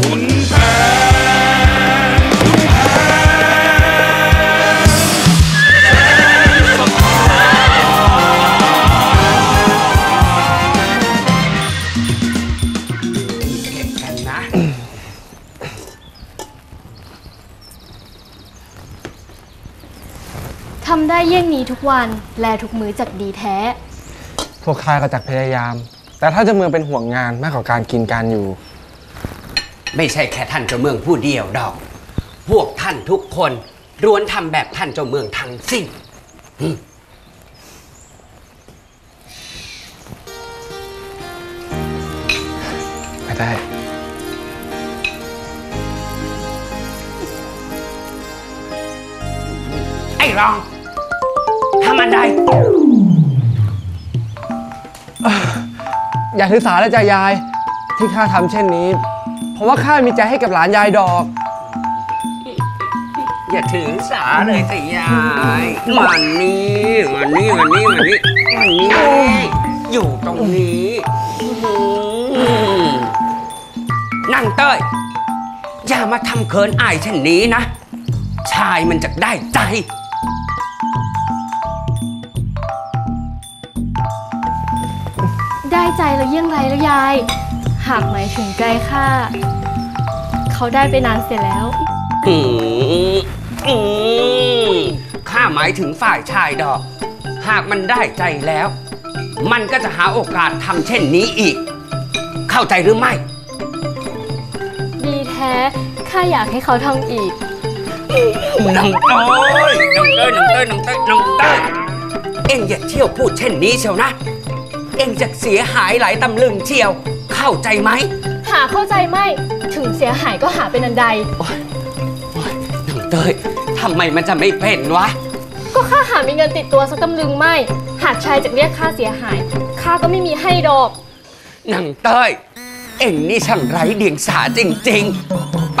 คุณแผนกันนะ ทำได้เยี่ยงนี้ทุกวัน แลทุกมือจากดีแท้ พวกข้าก็จักพยายาม แต่ถ้าเจะเมืองเป็นห่วงงานมากกว่าการกินการอยู่ ไม่ใช่แค่ท่านเจ้าเมืองผู้เดียวดอก พวกท่านทุกคนล้วนทำแบบท่านเจ้าเมืองทั้งสิ้นไม่ได้ ไอ้รองทำอะไรอย่าถือสาแล้วจ้ะยาย ที่ข้าทำเช่นนี้เพ ราะว่าข้ามีใจให้กับหลานยายดอก อย่าถือสาเลยสิยายมันนี่มันนี่มันนี่มันนี่มันนี่อยู่ตรงนี้อื้อหือนั่งเต้ย อย่ามาทำเขินอายเช่นนี้นะ ชายมันจะได้ใจ ได้ใจแล้วเยี่ยงไรแล้วยายากหมายถึงใจข้าเขาได้ไปนานเสียแล้ว อืมอืมข้าหมายถึงฝ่ายชายดอก หากมันได้ใจแล้ว มันก็จะหาโอกาสทำเช่นนี้อีก เข้าใจหรือไม่ ดีแท้ข้าอยากให้เขาทำอีก น้องเต้ยน้องเต้ยน้องเต้ยน้องเต้ยน้องเต้ยเอ็งอย่าเที่ยวพูดเช่นนี้เชียวนะ เอ็งจะเสียหายหลายตำลึงเชียว เข้าใจไหมหาเข้าใจไหมถึงเสียหายก็หาเป็นอันใดน้องเต้ยทำไมมันจะไม่เป็นวะ ก็ข้าหามีเงินติดตัวสักตำลึงไม่ หากชายจะเรียกค่าเสียหายข้าก็ไม่มีให้ดอกนางเต้ย เอ็งนี่ช่างไร้เดียงสาจริงๆ ไป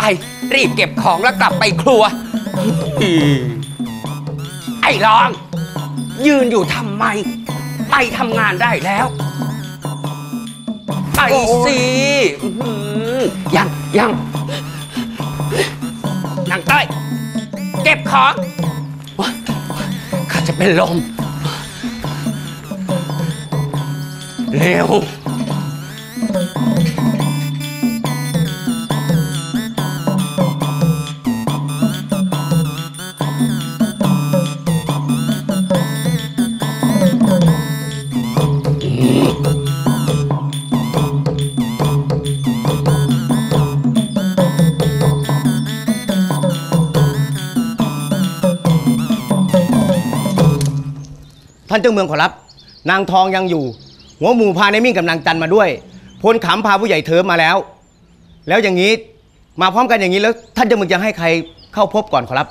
รีบเก็บของแล้วกลับไปครัวไอ้รอง ยืนอยู่ทำไม ไปทำงานได้แล้ว ไปสิอื้อหือยังยังนางเต้ยเก็บของวะข้าจะเป็นลม เร็ว ท่านเจ้าเมืองขอรับ นางทองยังอยู่ หัวหมูพาในมิ่งกับนางจันมาด้วย พลขำพาผู้ใหญ่เทิมมาแล้ว แล้วอย่างนี้มาพร้อมกันอย่างนี้แล้ว ท่านเจ้าเมืองจะให้ใครเข้าพบก่อนขอรับ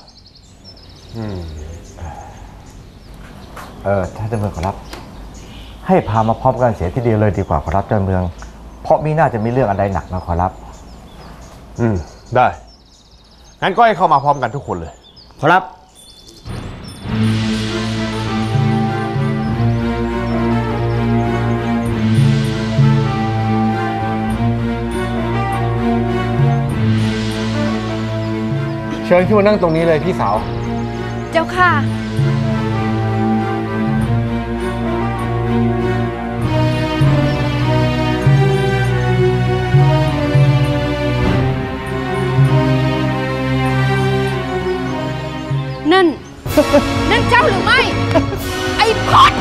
เออท่านเจ้าเมืองขอรับ ให้พามาพร้อมกันเสียทีเดียวเลยดีกว่าขอรับเจ้าเมือง เพราะมีน่าจะมีเรื่องอะไรหนักนะขอรับ อืมได้งั้นก็ให้เข้ามาพร้อมกันทุกคนเลย ขอรับ เชิญขึ้นมานั่งตรงนี้เลยพี่สาว เจ้าค่ะ นั่น นั่นเจ้าหรือไม่ ไอ้พอด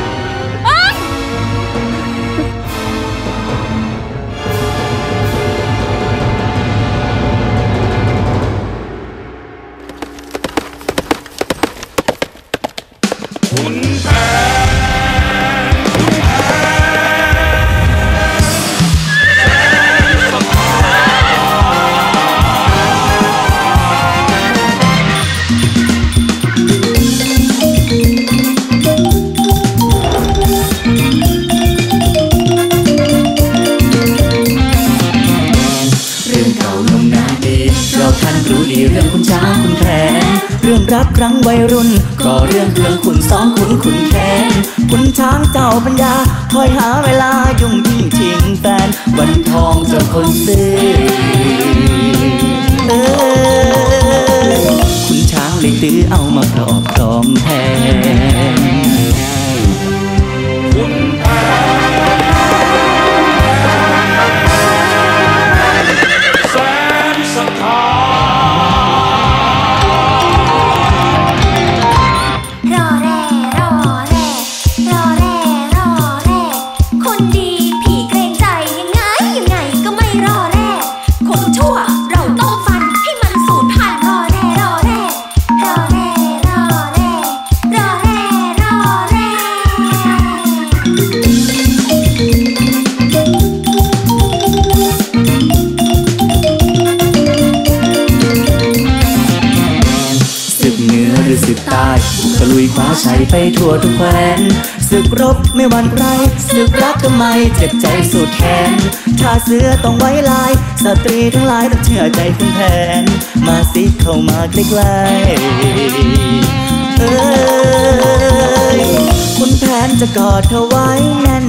รู้ดีเรื่องคุณช้างคุณแผนเรื่องรักครั้งวัยรุ่น ก็เรื่องเรื่องคุณสองคุณคุณแค้นคุณช้างเจ้าปัญญา คอยหาเวลายุ่งทิ้งทิ้งแฟนวันทองจะคนซื้อคุณช้างเลยตื้อเอามาครอบครองแทน ศึกใต้ตะลุยคว้าชัยไปทั่วทุกแคว้นศึกรบไม่หวั่นใครศึกรักทำไมเจ็บใจสุดแขนถ้าเสื้อต้องไว้ลาย สตรีทั้งหลายต้องเชื่อใจคุณแผน มาสิเข้ามาใกล้ๆเอ้ยคุณแผนจะกอดเธอไว้แน่น